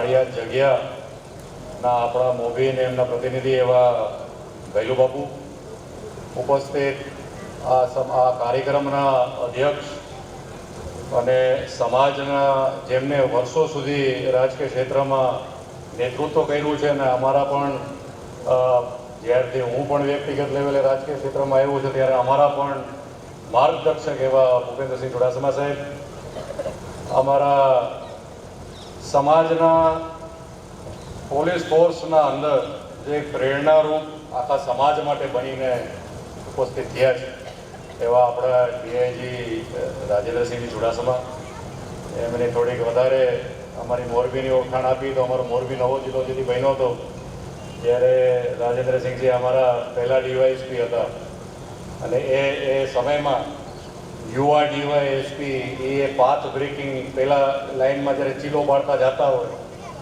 કાળિયા જગ્યાના આપણા મોભી અને એમના પ્રતિનિધિ એવા ભૈલુ બાપુ ઉપસ્થિત. આ આ કાર્યક્રમના અધ્યક્ષ અને સમાજના જેમને વર્ષો સુધી રાજકીય ક્ષેત્રમાં નેતૃત્વ કર્યું છે અને અમારા પણ જ્યારથી હું પણ વ્યક્તિગત લેવલે રાજકીય ક્ષેત્રમાં આવ્યો છું, ત્યારે અમારા પણ માર્ગદર્શક એવા ભૂપેન્દ્રસિંહ ચુડાસમા સાહેબ, અમારા સમાજના પોલીસ ફોર્સના અંદર જે પ્રેરણારૂપ આખા સમાજ માટે બનીને ઉપસ્થિત થયા છે, એવા આપણા ડીઆઈજી રાજેન્દ્રસિંહજી ચુડાસમા. એમને થોડીક વધારે અમારી મોરબીની ઓળખાણ આપી, તો અમારો મોરબી નવો જિલ્લો જેથી બન્યો હતો, ત્યારે રાજેન્દ્રસિંહજી અમારા પહેલાં ડીવાયએસપી હતા. અને એ એ સમયમાં યુવા ડીવાયએસપી એ પાથ બ્રેકિંગ પહેલાં લાઇનમાં જ્યારે ચીલો બાળતા જતા હોય,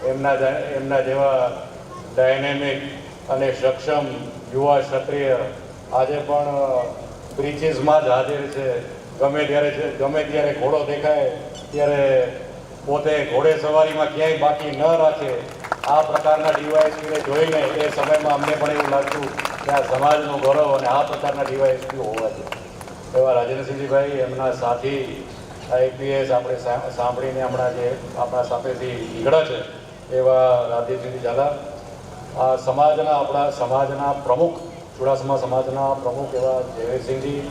એમના એમના જેવા ડાયનેમિક અને સક્ષમ યુવા ક્ષત્રિય આજે પણ બ્રિચીસમાં જ હાજર છે. ગમે ત્યારે ગમે ત્યારે ઘોડો દેખાય, ત્યારે પોતે ઘોડે સવારીમાં ક્યાંય બાકી ન રાખે. આ પ્રકારના ડીવાયએસપીને જોઈને એ સમયમાં અમને પણ એવું લાગતું કે આ સમાજનું ગૌરવ અને આ પ્રકારના ડીવાયએસપી હોવા જોઈએ. એવા રાજેન્દ્રસિંહજીભાઈ, એમના સાથી આઈપીએસ આપણે સાંભળીને હમણાં જે આપણા સાથેથી નીકળ્યા છે, એવા રાજેશસિંહજી ઝાલા. આ સમાજના, આપણા સમાજના પ્રમુખ, ચુડાસમા સમાજના પ્રમુખ એવા જયવીરસિંહજી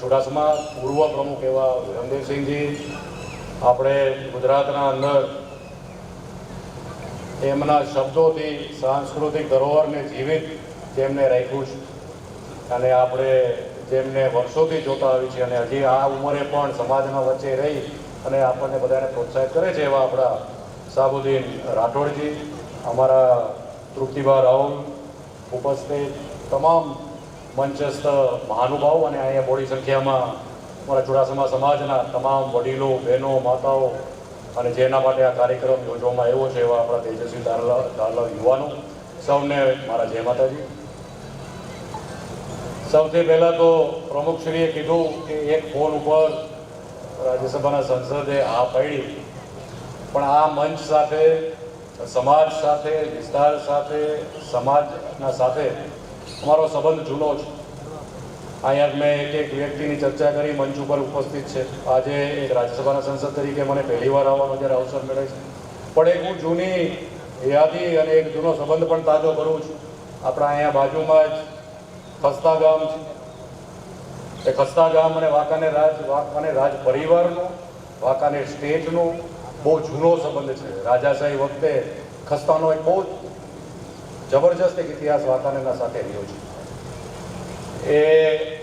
ચુડાસમા પૂર્વ પ્રમુખ એવા રમદેવસિંહજી આપણે ગુજરાતના અંદર એમના શબ્દોથી સાંસ્કૃતિક ધરોહરને જીવિત જેમને રાખ્યું છે. અને આપણે જેમને વર્ષોથી જોતા આવી છે અને હજી આ ઉંમરે પણ સમાજના વચ્ચે રહી અને આપણને બધાને પ્રોત્સાહિત કરે છે એવા આપણા સાબુદ્દીન રાઠોડજી, અમારા તૃપ્તિભા રાહુલ ઉપસ્થિત તમામ મંચસ્થ મહાનુભાવો અને અહીંયા મોડી સંખ્યામાં અમારા ચુડાસમા સમાજના તમામ વડીલો, બહેનો, માતાઓ અને જેના માટે આ કાર્યક્રમ યોજવામાં આવ્યો છે એવા આપણા તેજસ્વી દારલા દારલા યુવાનો સૌને મારા જય માતાજી. સૌથી પહેલાં તો પ્રમુખશ્રીએ કીધું કે એક ફોન ઉપર રાજ્યસભાના સંસદે આ પડી. પણ આ મંચ સાથે, સમાજ સાથે, વિસ્તાર સાથે, સમાજના સાથે અમારો સંબંધ જૂનો છે. અહીંયા મેં એક એક વ્યક્તિની ચર્ચા કરી, મંચ ઉપર ઉપસ્થિત છે. આજે એક રાજ્યસભાના સંસદ તરીકે મને પહેલી વાર આવવાનો જ્યારે અવસર મળે છે. પણ એક હું જૂની યાદી અને એક જૂનો સંબંધ પણ તાજો કરું છું. આપણા અહીંયા બાજુમાં જ ખસ્તા ગામ છે. એ ખસ્તા ગામ અને વાંકાને રાજ વાંકાને રાજ પરિવારનો વાંકાને સ્ટેટનો બહુ જૂનો સંબંધ છે. રાજાશાહી વખતે ખસ્તાનો એક બહુ જબરજસ્ત એક ઇતિહાસ વાંકાનેના સાથે રહ્યો છે. એ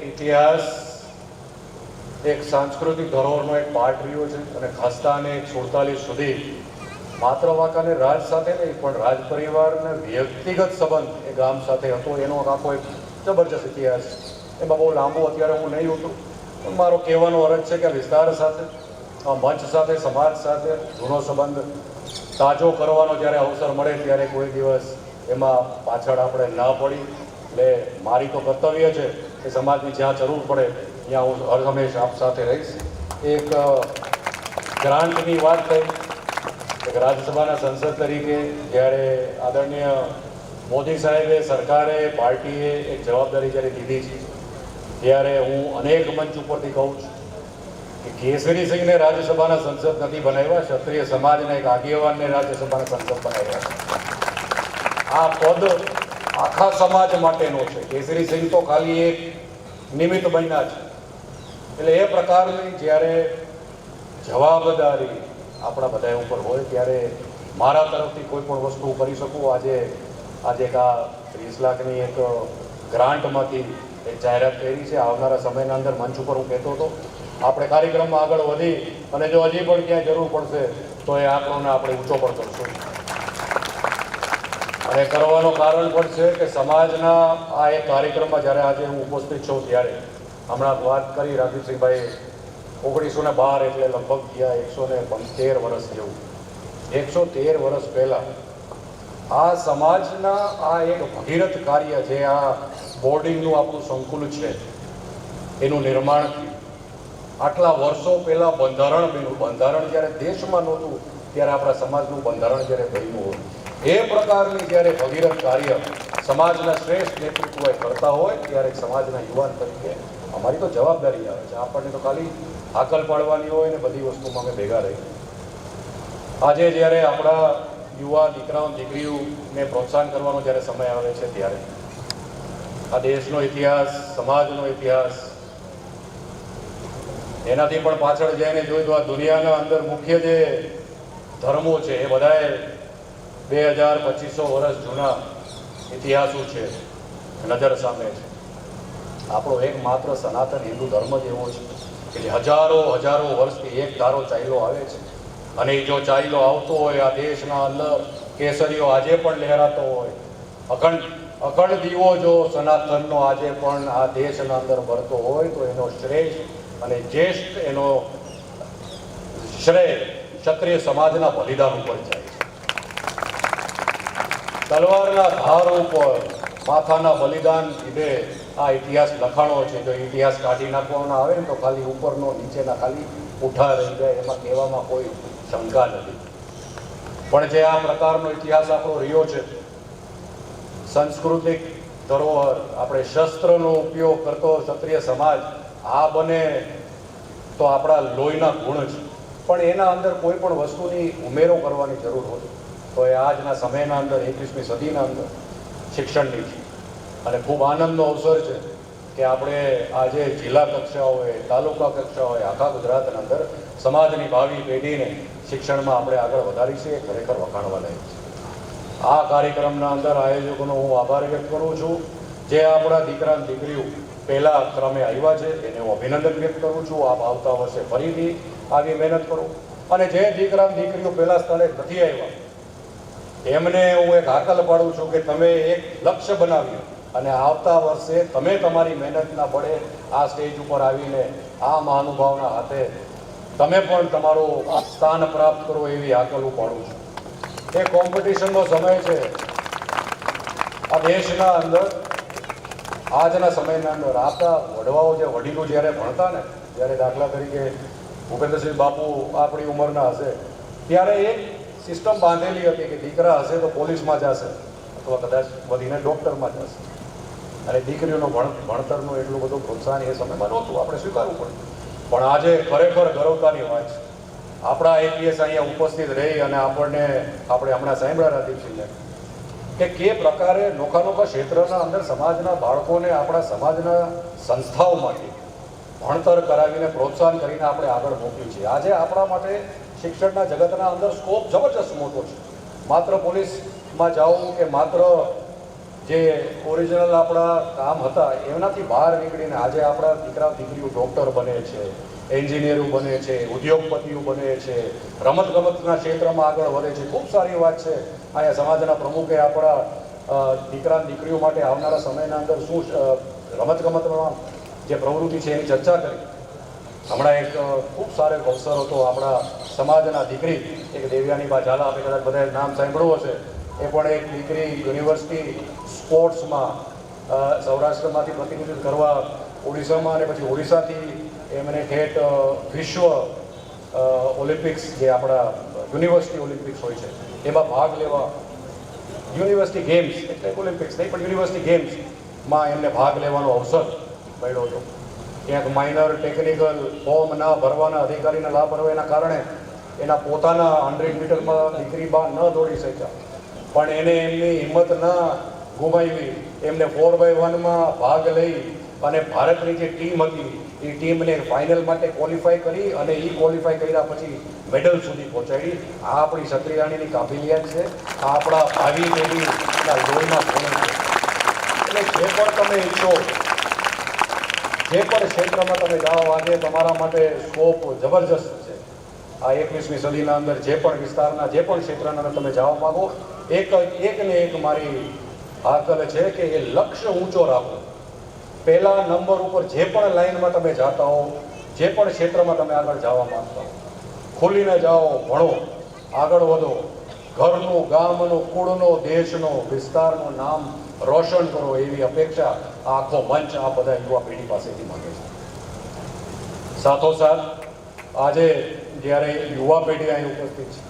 ઇતિહાસ એક સાંસ્કૃતિક ધરોહરનો એક પાર્ટ રહ્યો છે અને ખસ્તાને એક સુડતાલીસ સુધી માત્ર વાંકાને રાજ સાથે નહીં, પણ રાજ પરિવારને વ્યક્તિગત સંબંધ એ ગામ સાથે હતો. એનો આખો એક જબરજસ્ત ઇતિહાસ. એમાં બહુ લાંબુ અત્યારે હું નહીં હતું પણ મારો કહેવાનો અરજ છે કે વિસ્તાર સાથે મંચ સાથે, સમાજ સાથે જૂનો સંબંધ તાજો કરવાનો જ્યારે અવસર મળે ત્યારે કોઈ દિવસ એમાં પાછળ આપણે ન પડી. એટલે મારી તો કર્તવ્ય છે કે સમાજની જ્યાં જરૂર પડે ત્યાં હું હર હંમેશ આપ સાથે રહીશ. એક ગ્રાન્ટની વાત થઈ. રાજ્યસભાના સંસદ તરીકે જ્યારે આદરણીય મોદી સાહેબે, સરકારે, પાર્ટીએ એક જવાબદારી જ્યારે લીધી છે, ત્યારે હું અનેક મંચ ઉપરથી કહું છું કે કેસરી સિંહને રાજ્યસભાના સંસદ નથી બનાવ્યા, ક્ષત્રિય સમાજના એક આગેવાનને રાજ્યસભાના સંસદ બનાવ્યા આ પદ આખા સમાજ માટેનો છે. કેસરી સિંહ તો ખાલી એક નિમિત્ત બન્યા છે. એટલે એ પ્રકારની જ્યારે જવાબદારી આપણા બધા ઉપર હોય, ત્યારે મારા તરફથી કોઈ પણ વસ્તુ કરી શકું. આજે આજે એક આ ત્રીસ લાખની એક ગ્રાન્ટમાંથી એક જાહેરાત કરી છે. આવનારા સમયના અંદર મંચ ઉપર હું કહેતો હતો, આપણે કાર્યક્રમમાં આગળ વધી અને જો હજી પણ ક્યાંય જરૂર પડશે, તો એ આંકડોને આપણે ઊંચો પણ કરશું. અને કરવાનું કારણ પણ છે કે સમાજના આ એક કાર્યક્રમમાં જ્યારે આજે હું ઉપસ્થિત છું ત્યારે હમણાં વાત કરી રાજીવસિંહભાઈ ઓગણીસો ને બાર એટલે લગભગ ગયા એકસો ને તેર વર્ષ જેવું. એકસો તેર વર્ષ પહેલાં આ સમાજના આ એક ભગીરથ કાર્ય જે આ બોર્ડિંગનું આપણું સંકુલ છે, એનું નિર્માણ થયું. આટલા વર્ષો પહેલાં બંધારણ બન્યું. બંધારણ જ્યારે દેશમાં નહોતું, ત્યારે આપણા સમાજનું બંધારણ જ્યારે બન્યું હોય. એ પ્રકારની જ્યારે ભગીરથ કાર્ય સમાજના શ્રેષ્ઠ નેતૃત્વ કરતા હોય, ત્યારે સમાજના યુવાન તરીકે અમારી તો જવાબદારી આવે છે. આપણને તો ખાલી હાકલ પાડવાની હોય ને બધી વસ્તુમાં અમે ભેગા રહીએ. આજે જ્યારે આપણા યુવા દીકરાઓ દીકરીઓને પ્રોત્સાહન કરવાનો જ્યારે સમય આવે છે ત્યારે. આ દેશનો ઇતિહાસ, સમાજનો ઇતિહાસ, એનાથી પણ પાછળ જઈને જોયું તો આ દુનિયાના અંદર મુખ્ય જે ધર્મો છે એ બધાએ બે હજાર પચીસો વર્ષ જૂના ઇતિહાસો છે, નજર સામે છે. આપણો એકમાત્ર સનાતન હિન્દુ ધર્મ જ એવો છે કે હજારો હજારો વર્ષથી એક ધારો ચાલ્યો આવે છે. અને જો ચાઇલો આવતો હોય, આ દેશના અલગ કેસરીઓ આજે પણ લહેરાતો હોય. અખંડ અખંડ દીવો જો સનાતનનો આજે પણ આ દેશના અંદર વરતો હોય, તો એનો શ્રેષ્ઠ અને જ્યેષ્ઠ એનો શ્રેય ક્ષત્રિય સમાજના બલિદાન ઉપર જાય છે. તલવારના ધાર ઉપર માથાના બલિદાન લીધે આ ઇતિહાસ લખાણો છે. જો ઇતિહાસ કાઢી નાખવામાં આવે ને, તો ખાલી ઉપરનો, નીચેના ખાલી ઉઠા રહી જાય. એમાં કહેવામાં કોઈ શંકા નથી પણ જે આ પ્રકારનો ઇતિહાસ આપણો રહ્યો છે, સાંસ્કૃતિક ધરોહર, આપણે શસ્ત્રનો ઉપયોગ કરતો ક્ષત્રિય સમાજ, આ બને તો આપણા લોહીના ગુણ છે. પણ એના અંદર કોઈ પણ વસ્તુની ઉમેરો કરવાની જરૂર હોય. તો એ આજના સમયના અંદર, એકવીસમી સદીના અંદર શિક્ષણની છે. અને ખૂબ આનંદનો અવસર છે કે આપણે આજે જિલ્લા કક્ષા હોય તાલુકા કક્ષા હોય આખા ગુજરાતના અંદર સમાજની ભાવિ પેઢીને શિક્ષણમાં આપણે આગળ વધારી છે એ ખરેખર વખાણવા લાયક છે. આ કાર્યક્રમના અંદર આયોજકોનો હું આભાર વ્યક્ત કરું છું. જે આપણા દીકરા દીકરીઓ પહેલા ક્રમે આવ્યા છે, એને હું અભિનંદન વ્યક્ત કરું છું. આપ આવતા વર્ષે ફરીથી આવી મહેનત કરો. અને જે દીકરા દીકરીઓ પહેલા સ્થળે નથી આવ્યા, એમને હું એક હાકલ પાડું છું કે તમે એક લક્ષ્ય બનાવ્યું. અને આવતા વર્ષે તમે તમારી મહેનતના બળે આ સ્ટેજ ઉપર આવીને આ મહાનુભાવના હાથે તમે પણ તમારું સ્થાન પ્રાપ્ત કરો એવી હાકલ પાડું છું. એ કોમ્પિટિશનનો સમય છે. આ દેશના અંદર, આજના સમયના અંદર આપણા વડવાઓ જે વડીલો જ્યારે ભણતા ને, જ્યારે દાખલા તરીકે ભૂપેન્દ્રસિંહ બાપુ આપણી ઉંમરના હશે, ત્યારે એક સિસ્ટમ બાંધેલી હતી કે દીકરા હશે તો પોલીસમાં જશે, અથવા કદાચ વધીને ડૉક્ટરમાં જશે. અને દીકરીઓનો ભણ, ભણતરનું એટલું બધું પ્રોત્સાહન એ સમયમાં નહોતું. આપણે સ્વીકારવું પડે. પણ આજે ખરેખર ગૌરવતાની વાત છે. આપણા આઈપીએસ અહીંયા ઉપસ્થિત રહી અને આપણને આપણે હમણાં સાંભળ્યા રાદીપસિંહને કે કે પ્રકારે નોખા નોખા ક્ષેત્રના અંદર સમાજના બાળકોને આપણા સમાજના સંસ્થાઓમાંથી ભણતર કરાવીને પ્રોત્સાહન કરીને આપણે આગળ મોકલી છે. આજે આપણા માટે શિક્ષણના જગતના અંદર સ્કોપ જબરજસ્ત મોટો છે. માત્ર પોલીસમાં જાઓ કે માત્ર જે ઓરિજિનલ આપણા કામ હતા એમનાથી બહાર નીકળીને આજે આપણા દીકરા, દીકરીઓ ડૉક્ટર બને છે એન્જિનિયરો બને છે, ઉદ્યોગપતિઓ બને છે, રમતગમતના ક્ષેત્રમાં આગળ વધે છે. ખૂબ સારી વાત છે. અહીંયા સમાજના પ્રમુખે આપણા દીકરા દીકરીઓ માટે આવનારા સમયના અંદર શું રમત રમતગમતમાં જે પ્રવૃત્તિ છે એની ચર્ચા કરી. હમણાં એક ખૂબ સારો અવસર હતો આપણા સમાજના દીકરી, એક દેવ્યાની બા ઝાલા આપણે કદાચ બધાએ નામ સાંભળ્યું હશે. એ પણ એક દીકરી યુનિવર્સિટી સ્પોર્ટ્સમાં સૌરાષ્ટ્રમાંથી પ્રતિનિધિત્વ કરવા ઓડિશામાં અને પછી ઓડિશાથી એમને ઠેઠ વિશ્વ ઓલિમ્પિક્સ જે આપણા યુનિવર્સિટી ઓલિમ્પિક્સ હોય છે, એમાં ભાગ લેવા. યુનિવર્સિટી ગેમ્સ, એટલે ઓલિમ્પિક્સ નહીં, પણ યુનિવર્સિટી ગેમ્સમાં એમને ભાગ લેવાનો અવસર મળ્યો હતો. ક્યાંક માઇનર ટેકનિકલ ફોર્મ ના ભરવાના અધિકારીના એના કારણે એના પોતાના હંડ્રેડ મીટરમાં દીકરી બા ન દોડી શક્યા. પણ એને એમની હિંમત ના ગુમાવી. એમને ફોર બાય વનમાં ભાગ લઈ અને ભારતની જે ટીમ હતી, એ ટીમને ફાઇનલ માટે ક્વોલિફાય કરી અને એ ક્વોલિફાય કર્યા પછી મેડલ સુધી પહોંચાડી. આ આપણી ક્ષત્રિયાણીની કાબિલિયત છે. આ આપણા ભાવિ પેઢીના લોહીમાં ગુણ છે. એટલે જે પણ તમે ઈચ્છો, જે પણ ક્ષેત્રમાં તમે જાઓ, આજે તમારા માટે સ્કોપ જબરજસ્ત આ એકવીસમી સદીના અંદર જે પણ વિસ્તારના જે પણ ક્ષેત્રના તમે જવા માંગો, એક એક ને એક મારી હાકલ છે કે એ લક્ષ્ય ઊંચો રાખો. પહેલા નંબર ઉપર જે પણ લાઈનમાં તમે જાતા હો, જે પણ ક્ષેત્રમાં તમે આગળ જવા માંગતા હો, ખુલીને જાઓ, ભણો, આગળ વધો. ઘરનું, ગામનું, કુળનો, દેશનો, વિસ્તારનું નામ રોશન કરો એવી અપેક્ષા આખો મંચ આ બધા યુવા પેઢી પાસેથી માંગે છે. સાથોસાથ આજે જ્યારે યુવા પેઢી અહીં ઉપસ્થિત છે,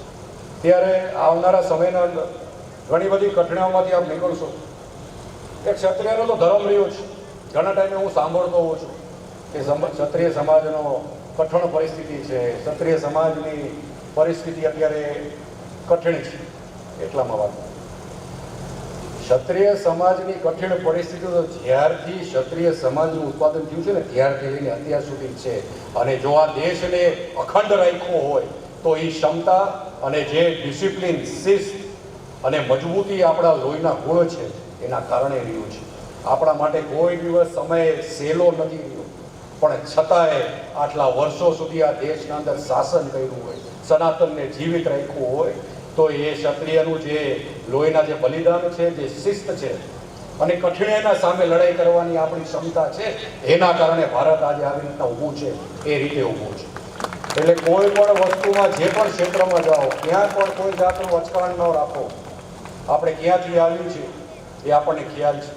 ત્યારે આવનારા સમયના અંદર ઘણી બધી કઠણાઓમાંથી આપ નીકળશો એ ક્ષત્રિયનો તો ધર્મ રહ્યો છે ઘણા ટાઈમે હું સાંભળતો હોઉં છું કે ક્ષત્રિય સમાજનો કઠણ પરિસ્થિતિ છે. ક્ષત્રિય સમાજની પરિસ્થિતિ અત્યારે કઠિન છે, એટલામાં વાત ક્ષત્રિય સમાજની કઠિન પરિસ્થિતિ તો જ્યારથી ક્ષત્રિય સમાજનું ઉત્પાદન થયું છે ને, ત્યારથી લઈને અત્યાર સુધી છે. અને જો આ દેશને અખંડ રાખ્યો હોય, તો એ ક્ષમતા અને જે ડિસિપ્લિન, શિસ્ત અને મજબૂતી આપણા લોહીના ગુણ છે, એના કારણે રહ્યું છે. આપણા માટે કોઈ દિવસ સમય સહેલો નથી રહ્યો. પણ છતાંય આટલા વર્ષો સુધી આ દેશના અંદર શાસન કર્યું હોય, સનાતનને જીવિત રાખ્યું હોય તો એ ક્ષત્રિયનું જે લોહીના જે બલિદાન છે, જે શિસ્ત છે, અને કઠિનાઈના સામે લડાઈ કરવાની આપણી ક્ષમતા છે, એના કારણે ભારત આજે આવી રીતના ઊભું છે, એ રીતે ઊભું છે. એટલે કોઈ પણ વસ્તુમાં જે પણ ક્ષેત્રમાં જાઓ, ક્યાં પણ કોઈ જાતનું અચકાણ ન રાખો. આપણે ક્યાંથી આવ્યું છે એ આપણને ખ્યાલ છે.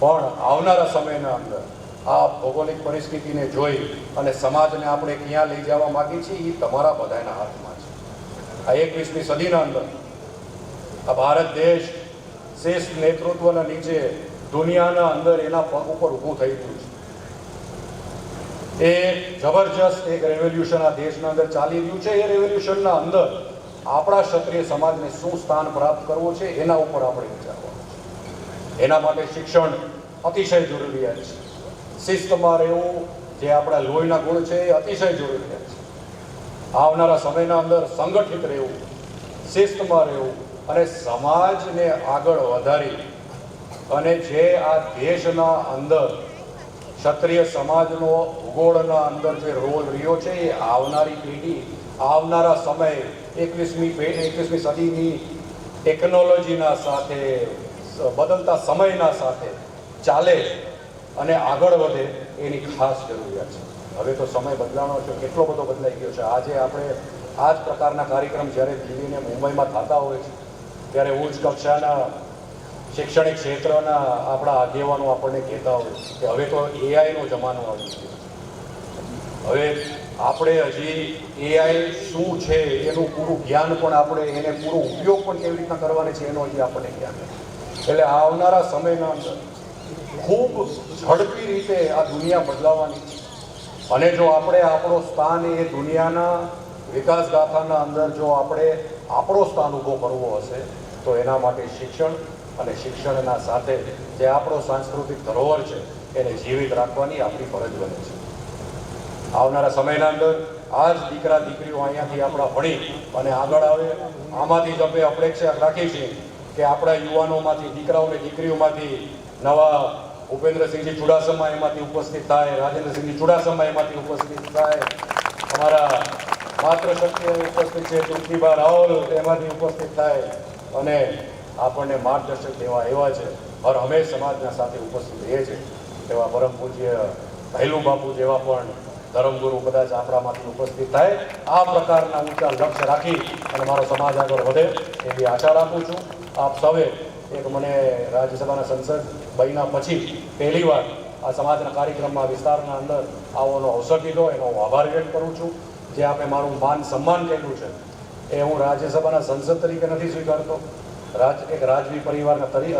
પણ આવનારા સમયના અંદર આ ભૌગોલિક પરિસ્થિતિને જોઈ અને સમાજને આપણે ક્યાં લઈ જવા માંગીએ છીએ, એ તમારા બધાના હાથમાં આ એકવીસમી સદીના અંદર આ ભારત દેશ શ્રેષ્ઠ નેતૃત્વના નીચે દુનિયાના અંદર એના પગ ઉપર ઊભું થઈ ગયું છે. એ જબરજસ્ત એક રેવોલ્યુશન આ દેશના અંદર ચાલી રહ્યું છે. એ રેવોલ્યુશનના અંદર આપણા ક્ષત્રિય સમાજને શું સ્થાન પ્રાપ્ત કરવું છે એના ઉપર આપણે વિચારવાનું છે. એના માટે શિક્ષણ અતિશય જરૂરિયાત છે. શિસ્તમાં રહેવું જે આપણા લોહીના ગુણ છે એ અતિશય જરૂરિયાત છે. આવનારા સમયના અંદર સંગઠિત રહેવું, શિસ્તમાં રહેવું અને સમાજને આગળ વધારી અને જે આ દેશના અંદર ક્ષત્રિય સમાજનો ભૂગોળના અંદર જે રોલ રહ્યો છે એ આવનારી પેઢી, આવનારા સમય એકવીસમી એકવીસમી સદીની ટેકનોલોજીના સાથે, બદલતા સમયના સાથે ચાલે અને આગળ વધે એની ખાસ જરૂરિયાત છે. હવે તો સમય બદલાનો છે, કેટલો બધો બદલાઈ ગયો છે. આજે આપણે આ જ પ્રકારના કાર્યક્રમ જ્યારે દિલ્હીને મુંબઈમાં થતા હોય છે, ત્યારે ઉચ્ચ કક્ષાના શૈક્ષણિક ક્ષેત્રના આપણા આગેવાનો આપણને કહેતા હોય કે હવે તો એઆઈનો જમાનો આવી ગયો હવે આપણે હજી એઆઈ શું છે, એનું પૂરું જ્ઞાન પણ આપણે એને પૂરો ઉપયોગ પણ કેવી રીતના કરવાની છે, એનો હજી આપણને જ્ઞાન એટલે આવનારા સમયના અંદર ખૂબ ઝડપી રીતે આ દુનિયા બદલાવાની છે. અને જો આપણે આપણો સ્થાન એ દુનિયાના વિકાસ ગાથાના અંદર જો આપણે આપણો સ્થાન ઊભો કરવો હશે, તો એના માટે શિક્ષણ અને શિક્ષણના સાથે જે આપણો સાંસ્કૃતિક ધરોહર છે, એને જીવિત રાખવાની આપણી ફરજ બને છે. આવનારા સમયના અંદર આ જ દીકરા દીકરીઓ અહીંયાથી આપણા ભણી અને આગળ આવે, આમાંથી જ આપણે અપેક્ષા રાખી છીએ કે આપણા યુવાનોમાંથી, દીકરાઓ અને દીકરીઓમાંથી નવા ભૂપેન્દ્રસિંહજી ચુડાસમા એમાંથી ઉપસ્થિત થાય, રાજેન્દ્રસિંહજી ચુડાસમા એમાંથી ઉપસ્થિત થાય. અમારા માત્ર શક્તિ ઉપસ્થિત છે તુલસીબા રાવલ એમાંથી ઉપસ્થિત થાય અને આપણને માર્ગદર્શક એવા એવા છે. હર હંમેશ સમાજના સાથે ઉપસ્થિત રહે છે એવા પરમ પૂજ્ય ભૈલું બાપુ જેવા પણ ધર્મગુરુ કદાચ આપણામાંથી ઉપસ્થિત થાય. આ પ્રકારના ઊંચા લક્ષ્ય રાખી અને મારો સમાજ આગળ વધે એવી આશા રાખું છું. આપ સૌએ એક મને રાજ્યસભાના સંસદ બન્યા પછી પહેલીવાર આ સમાજના કાર્યક્રમમાં વિસ્તારના અંદર આવવાનો અવસર દીધો, એનો હું આભાર વ્યક્ત કરું છું. જે આપે મારું માન સન્માન કર્યું છે, એ હું રાજ્યસભાના સંસદ તરીકે નથી સ્વીકારતો. રાજ, એક રાજવી પરિવારના તરી